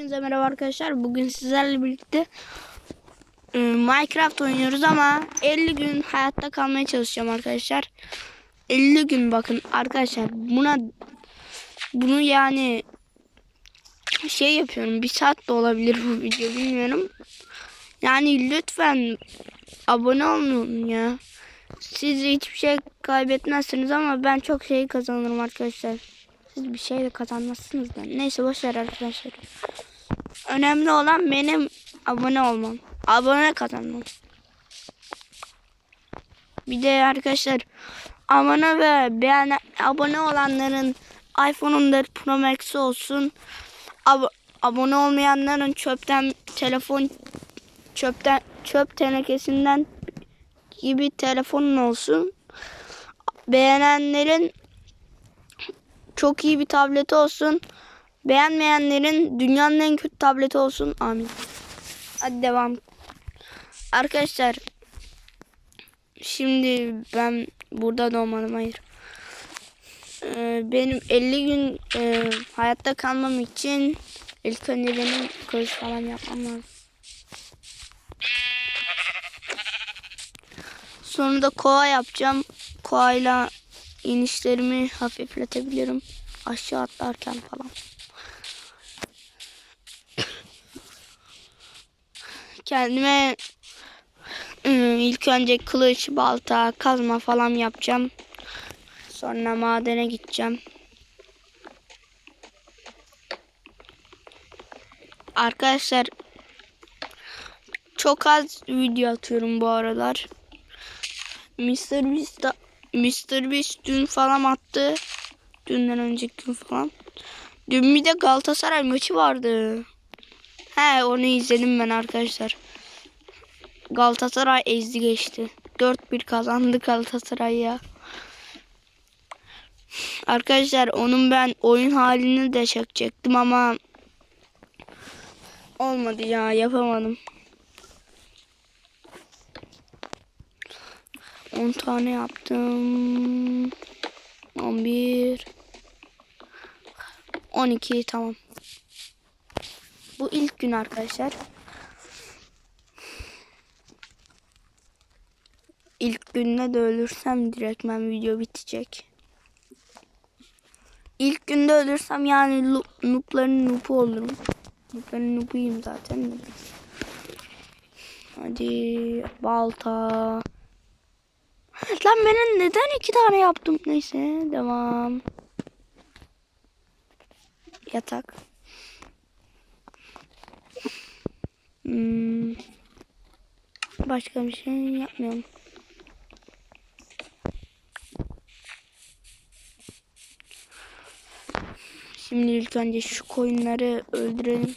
Hepinize merhaba arkadaşlar. Bugün sizlerle birlikte e, Minecraft oynuyoruz ama 50 gün hayatta kalmaya çalışacağım arkadaşlar. 50 gün bakın arkadaşlar buna bunu yani şey yapıyorum. Bir saat de olabilir bu video bilmiyorum. Yani lütfen abone olmayın ya. Siz hiçbir şey kaybetmezsiniz ama ben çok şey kazanırım arkadaşlar. Siz bir şey de kazanmazsınız da. Neyse boşver arkadaşlar. Önemli olan benim abone olmam. Abone kazanmam. Bir de arkadaşlar abone ve beğen abone olanların iPhone 14 Pro Max olsun. Ab- abone olmayanların çöpten telefon çöpten çöp tenekesinden gibi telefonun olsun. Beğenenlerin çok iyi bir tableti olsun. Beğenmeyenlerin dünyanın en kötü tableti olsun. Amin. Hadi devam. Arkadaşlar şimdi ben burada doğmadım hayır. Ee, benim 50 gün e, hayatta kalmam için ilk önce benim kılıç falan yapmam lazım. Sonra da kova yapacağım. Kovayla inişlerimi hafifletebilirim. Aşağı atlarken falan. Kendime ıı, ilk önce kılıç, balta, kazma falan yapacağım. Sonra madene gideceğim. Arkadaşlar çok az video atıyorum bu aralar. Mr. Beast Mr. Beast dün falan attı. Dünden önceki gün falan. Dün bir de Galatasaray maçı vardı. He onu izledim ben arkadaşlar. Galatasaray ezdi geçti. 4-1 kazandı Galatasaray ya. Arkadaşlar onun ben oyun halini de çekecektim ama olmadı ya yapamadım. 10 tane yaptım. 11 12 tamam. Bu ilk gün arkadaşlar. İlk günde de ölürsem direktmen video bitecek. İlk günde ölürsem yani noob'ların noob'u olurum. Noob'ların noob'uyum zaten. Hadi balta. Lan ben neden iki tane yaptım? Neyse devam. Yatak. Hmm. Başka bir şey yapmıyorum. Şimdi ilk önce şu koyunları öldürelim.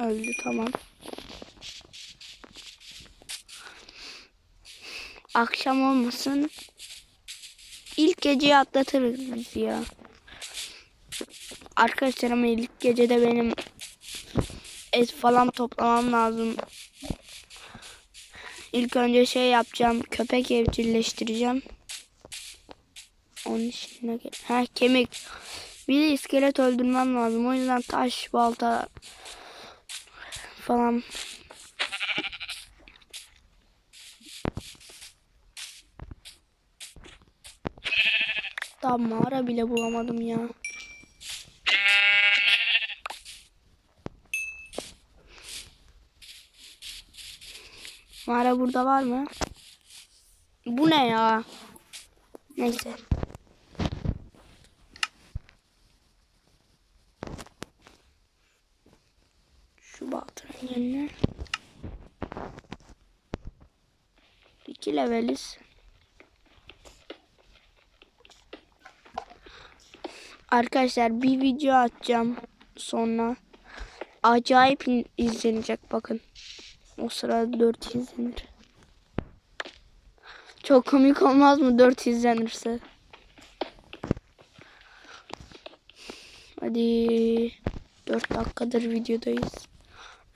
Öldü tamam. Akşam olmasın. İlk geceyi atlatırız biz ya. Arkadaşlar ama ilk gecede benim et falan toplamam lazım. İlk önce şey yapacağım. Köpek evcilleştireceğim. Onun içine gel. Ha kemik. Bir de iskelet öldürmem lazım. O yüzden taş, balta falan. Daha mağara bile bulamadım ya. Mağara burada var mı? Bu ne ya? Neyse. Şu baltanın yerine. İki leveliz. Arkadaşlar bir video atacağım sonra. Acayip izlenecek bakın. O sırada 4 izlenir. Çok komik olmaz mı 4 izlenirse? Hadi 4 dakikadır videodayız.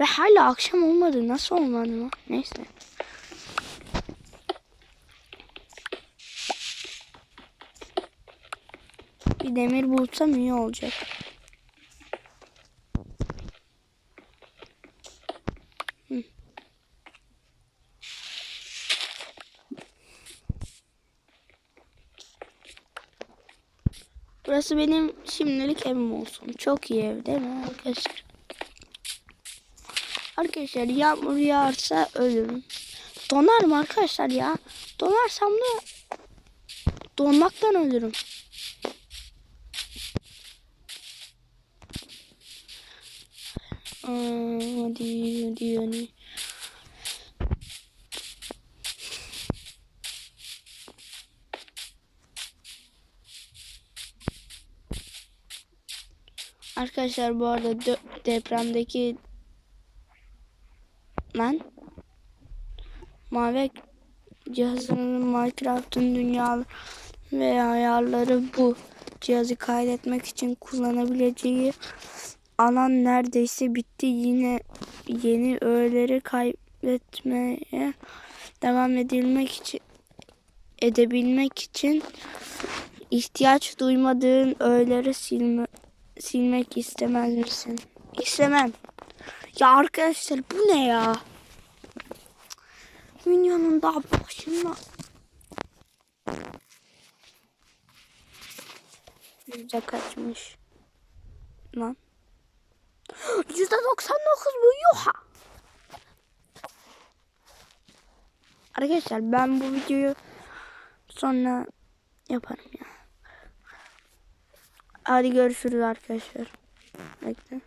Ve hala akşam olmadı. Nasıl olmadı mı? Neyse. Bir demir bulsam iyi olacak. Burası benim şimdilik evim olsun. Çok iyi ev değil mi arkadaşlar? Arkadaşlar yağmur yağarsa ölürüm. Donarım arkadaşlar ya. Donarsam da donmaktan ölürüm. Aa, hadi hadi hadi. Arkadaşlar bu arada depremdeki lan mavi cihazının Minecraft'ın dünyalı ve ayarları bu cihazı kaydetmek için kullanabileceği alan neredeyse bitti. Yine yeni öğeleri kaybetmeye devam edilmek için edebilmek için ihtiyaç duymadığın öğeleri silme, silmek istemez misin? İstemem. Ya arkadaşlar bu ne ya? Minyonun daha başında. Yüzde kaçmış? Lan. Yüzde doksan dokuz bu yuha. Arkadaşlar ben bu videoyu sonra yaparım ya. Hadi görüşürüz arkadaşlar. Bekle.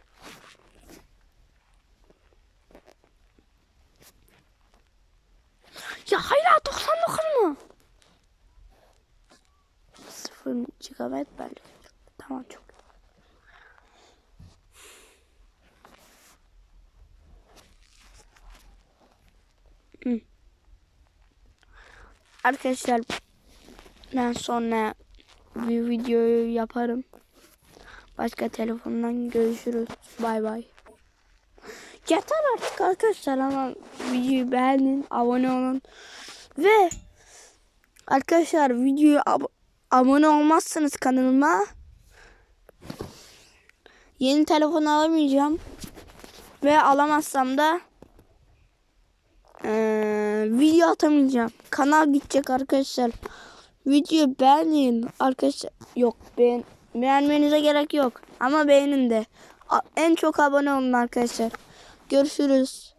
Ya hala 99 mu? 0 GB belki. Tamam çok. Hı. Arkadaşlar ben sonra bir videoyu yaparım. Başka telefondan görüşürüz. Bay bay. Yeter artık arkadaşlar ama videoyu beğenin, abone olun. Ve arkadaşlar videoyu ab- abone olmazsanız kanalıma yeni telefon alamayacağım. Ve alamazsam da eee, video atamayacağım. Kanal gidecek arkadaşlar. Videoyu beğenin arkadaşlar. Yok beğen beğenmenize gerek yok. Ama beğenin de. En çok abone olun arkadaşlar. Görüşürüz.